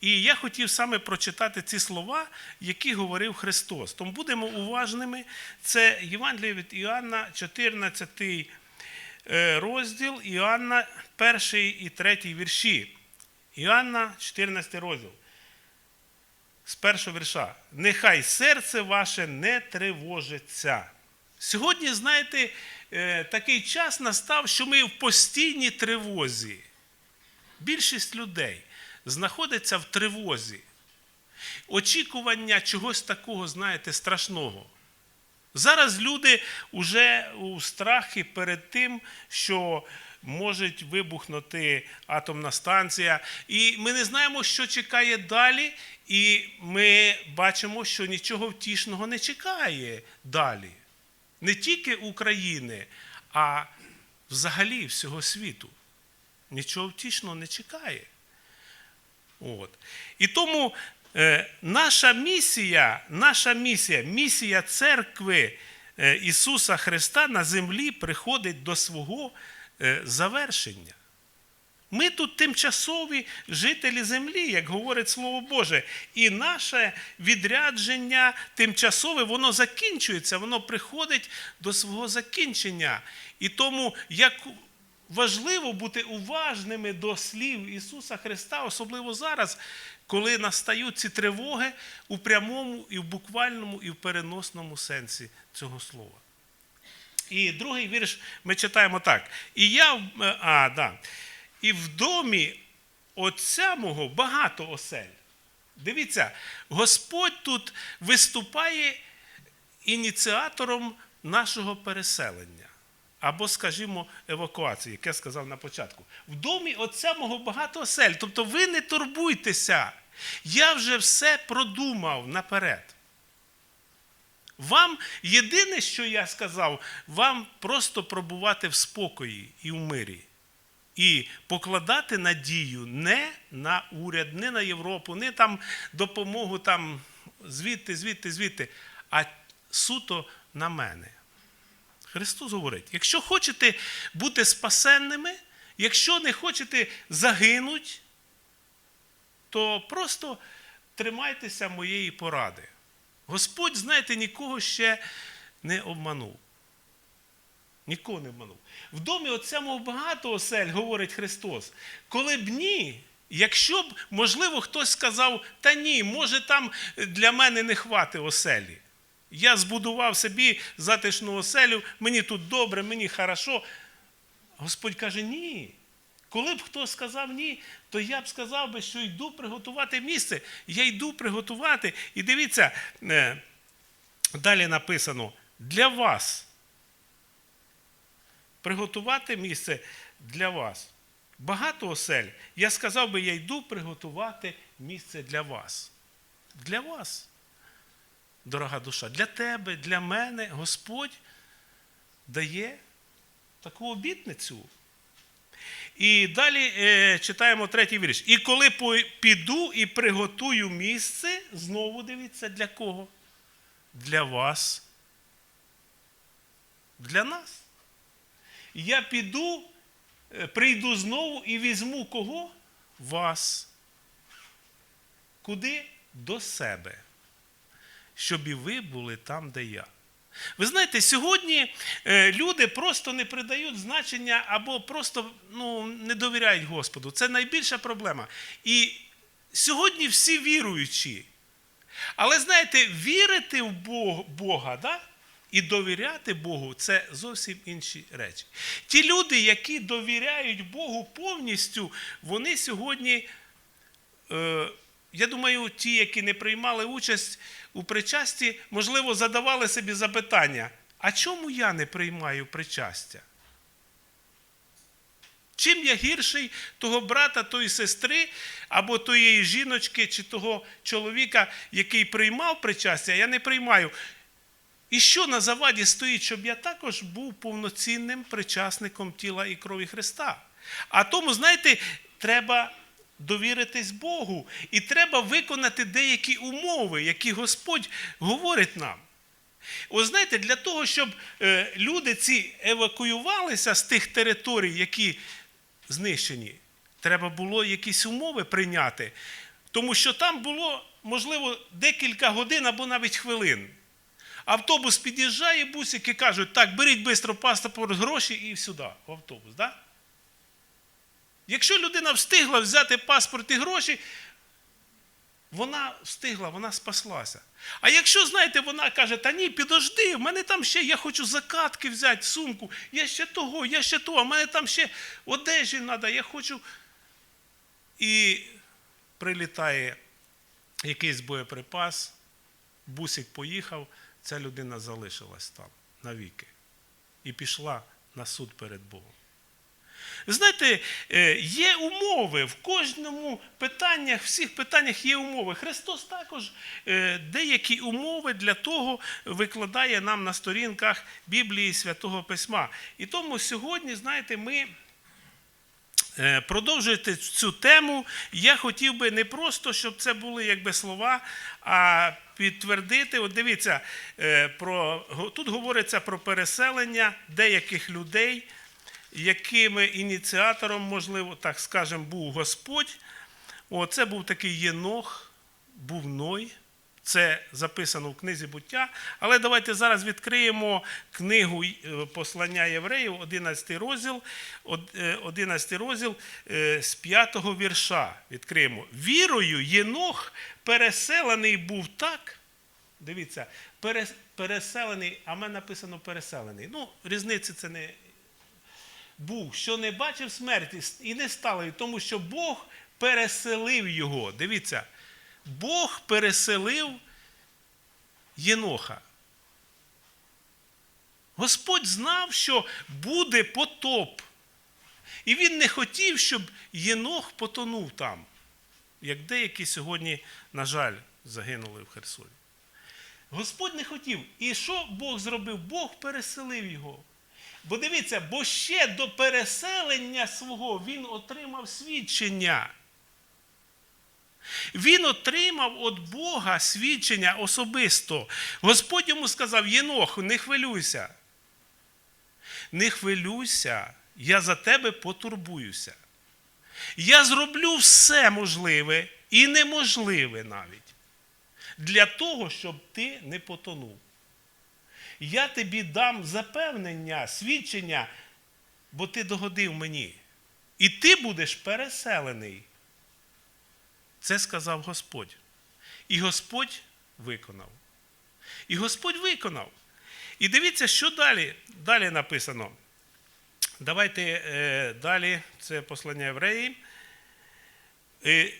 І я хотів саме прочитати ці слова, які говорив Христос. Тому будемо уважними. Це Євангеліє від Іоанна, 14 е, розділ, Іоанна, 1 і 3 вірші. Іоанна, 14 розділ. З першого вірша. Нехай серце ваше не тривожиться. Сьогодні, знаєте, е, такий час настав, що ми в постійній тривозі. Більшість людей знаходиться в тривозі. Очікування чогось такого, знаєте, страшного. Зараз люди вже у страхі перед тим, що може вибухнути атомна станція. І ми не знаємо, що чекає далі, і ми бачимо, що нічого втішного не чекає далі. Не тільки України, а взагалі всього світу. Нічого втішного не чекає. От. І тому е, наша місія, наша місія, місія церкви е, Ісуса Христа на землі приходить до свого е, завершення. Ми тут тимчасові жителі землі, як говорить Слово Боже. І наше відрядження тимчасове, воно закінчується, воно приходить до свого закінчення. І тому, як важливо бути уважними до слів Ісуса Христа, особливо зараз, коли настають ці тривоги у прямому, і в буквальному, і в переносному сенсі цього слова. І другий вірш ми читаємо так. І я, е, а, да. і в домі отця мого багато осель. Дивіться, Господь тут виступає ініціатором нашого переселення. Або, скажімо, евакуації, як я сказав на початку. В домі отця мого багато осель. Тобто ви не турбуйтеся. Я вже все продумав наперед. Вам єдине, що я сказав, вам просто пробувати в спокої і в мирі. І покладати надію не на уряд, не на Європу, не там допомогу там звідти, звідти, звідти, а суто на мене. Христос говорить: якщо хочете бути спасенними, якщо не хочете загинути, то просто тримайтеся моєї поради. Господь, знаєте, нікого ще не обманув. Нікого не обманув. В домі отця мов багато осель, говорить Христос. Коли б ні, якщо б, можливо, хтось сказав, та ні, може там для мене не хвати оселі. Я збудував собі затишну оселю, мені тут добре, мені хорошо. Господь каже, ні. Коли б хто сказав ні, то я б сказав би, що йду приготувати місце. Я йду приготувати. І дивіться, е, далі написано: для вас. Приготувати місце для вас. Багато осель. Я сказав би, я йду приготувати місце для вас. Для вас, дорога душа, для тебе, для мене Господь дає таку обітницю. І далі е, читаємо третій вірш. І коли піду і приготую місце, знову дивіться, для кого? Для вас. Для нас. Я піду, е, прийду знову і візьму кого? Вас. Куди? До себе. Щоб і ви були там, де я. Ви знаєте, сьогодні е, люди просто не придають значення або просто ну, не довіряють Господу. Це найбільша проблема. І сьогодні всі віруючі. Але знаєте, вірити в Бог- Бога да? і довіряти Богу це зовсім інші речі. Ті люди, які довіряють Богу повністю, вони сьогодні. Е, я думаю, ті, які не приймали участь у причасті, можливо, задавали собі запитання: а чому я не приймаю причастя? Чим я гірший того брата, тої сестри, або тієї жіночки, чи того чоловіка, який приймав причастя, я не приймаю. І що на заваді стоїть, щоб я також був повноцінним причасником тіла і крові Христа? А тому, знаєте, треба довіритись Богу, і треба виконати деякі умови, які Господь говорить нам. Ось знаєте, для того, щоб е, люди ці евакуювалися з тих територій, які знищені, треба було якісь умови прийняти. Тому що там було, можливо, декілька годин або навіть хвилин. Автобус під'їжджає, бусики кажуть, так, беріть швидко паспорт, гроші і сюди, в автобус. Да? Якщо людина встигла взяти паспорт і гроші, вона встигла, вона спаслася. А якщо, знаєте, вона каже, та ні, підожди, в мене там ще, я хочу закатки взяти, сумку, я ще того, я ще того, в мене там ще одежі треба, я хочу. І прилітає якийсь боєприпас, бусик поїхав, ця людина залишилась там навіки і пішла на суд перед Богом. Знаєте, е, є умови в кожному питаннях, всіх питаннях є умови. Христос також е, деякі умови для того викладає нам на сторінках Біблії Святого Письма. І тому сьогодні, знаєте, ми. Е, Продовжуєте цю тему, я хотів би не просто, щоб це були якби слова, а підтвердити. От дивіться, про, тут говориться про переселення деяких людей, якими ініціатором, можливо, так скажемо, був Господь. О, це був такий Єнох, був Ной. Це записано в книзі буття. Але давайте зараз відкриємо книгу е, послання євреїв, 11 розділ, е, 11 розділ е, з 5 вірша. Відкриємо. Вірою Єнох переселений був так. Дивіться, переселений, а в мене написано переселений. Ну, різниці це не був, що не бачив смерті і не стало, тому що Бог переселив його. Дивіться, Бог переселив Єноха. Господь знав, що буде потоп. І він не хотів, щоб Єнох потонув там, як деякі сьогодні, на жаль, загинули в Херсоні. Господь не хотів. І що Бог зробив? Бог переселив його. Бо дивіться, бо ще до переселення свого він отримав свідчення. Він отримав від Бога свідчення особисто. Господь йому сказав: Єнох, не хвилюйся. Не хвилюйся, я за тебе потурбуюся. Я зроблю все можливе і неможливе навіть для того, щоб ти не потонув. Я тобі дам запевнення, свідчення, бо ти догодив мені. І ти будеш переселений. Це сказав Господь. І Господь виконав. І Господь виконав. І дивіться, що далі далі написано. Давайте е, далі, це послання євреїв. Е,